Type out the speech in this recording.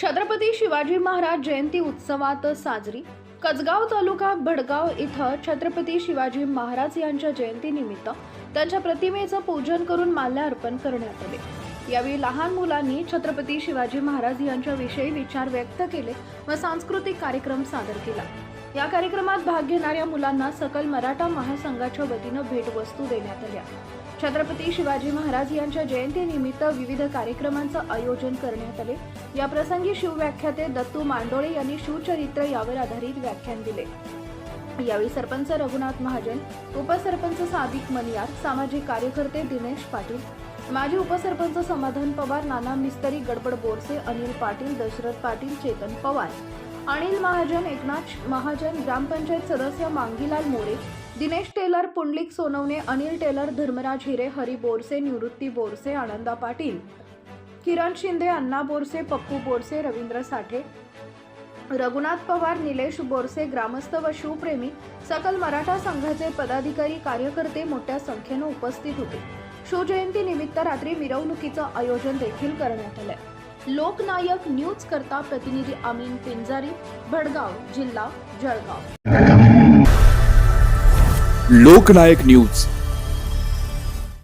छत्रपती शिवाजी महाराज जयंती उत्सवात साजरी. कचगाव तालुका भडगाव इथं छत्रपती शिवाजी महाराज यांच्या जयंतीनिमित्त त्यांच्या प्रतिमेचं पूजन करून माल्यार्पण करण्यात आले. यावेळी लहान मुलांनी छत्रपती शिवाजी महाराज यांच्याविषयी विचार व्यक्त केले व सांस्कृतिक कार्यक्रम सादर केला. या कार्यक्रमात भाग घेणाऱ्या मुलांना सकल मराठा महासंघाच्या वतीनं भेटवस्तू देण्यात आल्या. छत्रपती शिवाजी महाराज यांच्या जयंतीनिमित्त विविध कार्यक्रमांचं आयोजन करण्यात आले. या प्रसंगी शिवव्याख्याते दत्तू मांडोळे यांनी शिवचरित्र यावर आधारित व्याख्यान दिले. यावेळी सरपंच रघुनाथ महाजन उपसरपंच सादिक मनियार सामाजिक कार्यकर्ते दिनेश पाटील माजी उपसरपंच समाधान पवार नाना मिस्तरी गडबड बोरसे अनिल पाटील दशरथ पाटील चेतन पवार. अनिल महाजन एकनाथ महाजन ग्रामपंचायत सदस्य मांगीलाल मोरे दिनेश टेलर पुंडलिक सोनवणे अनिल टेलर धर्मराज हिरे हरी बोरसे निवृत्ती बोरसे आनंदा पाटील. किरण शिंदे अण्णा बोरसे पप्पू बोरसे रवींद्र साठे रघुनाथ पवार निलेश बोरसे ग्रामस्थ व शिवप्रेमी सकल मराठा संघाचे पदाधिकारी कार्यकर्ते मोठ्या संख्येनं उपस्थित होते. शिवजयंती निमित्त रात्री मिरवणुकीचं आयोजन देखील करण्यात आलंय. लोकनायक न्यूज करता प्रतिनिधी अमीन पिंजारी भडगाव जिल्हा जळगाव. लोकनायक न्यूज.